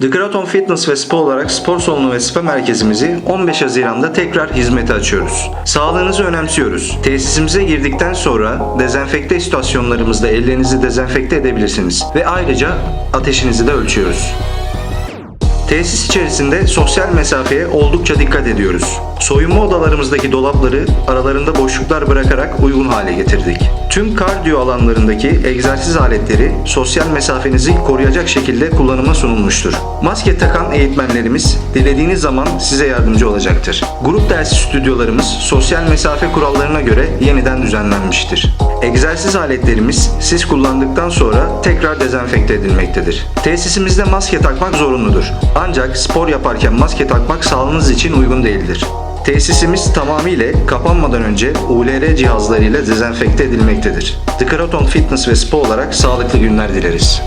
The Kraton Fitness ve Spa olarak spor salonu ve spa merkezimizi 15 Haziran'da tekrar hizmete açıyoruz. Sağlığınızı önemsiyoruz. Tesisimize girdikten sonra dezenfekte istasyonlarımızda ellerinizi dezenfekte edebilirsiniz ve ayrıca ateşinizi de ölçüyoruz. Tesis içerisinde sosyal mesafeye oldukça dikkat ediyoruz. Soyunma odalarımızdaki dolapları aralarında boşluklar bırakarak uygun hale getirdik. Tüm kardiyo alanlarındaki egzersiz aletleri sosyal mesafenizi koruyacak şekilde kullanıma sunulmuştur. Maske takan eğitmenlerimiz dilediğiniz zaman size yardımcı olacaktır. Grup dersi stüdyolarımız sosyal mesafe kurallarına göre yeniden düzenlenmiştir. Egzersiz aletlerimiz siz kullandıktan sonra tekrar dezenfekte edilmektedir. Tesisimizde maske takmak zorunludur. Ancak spor yaparken maske takmak sağlığınız için uygun değildir. Tesisimiz tamamıyla kapanmadan önce ULR cihazlarıyla dezenfekte edilmektedir. The Fitness ve Spa olarak sağlıklı günler dileriz.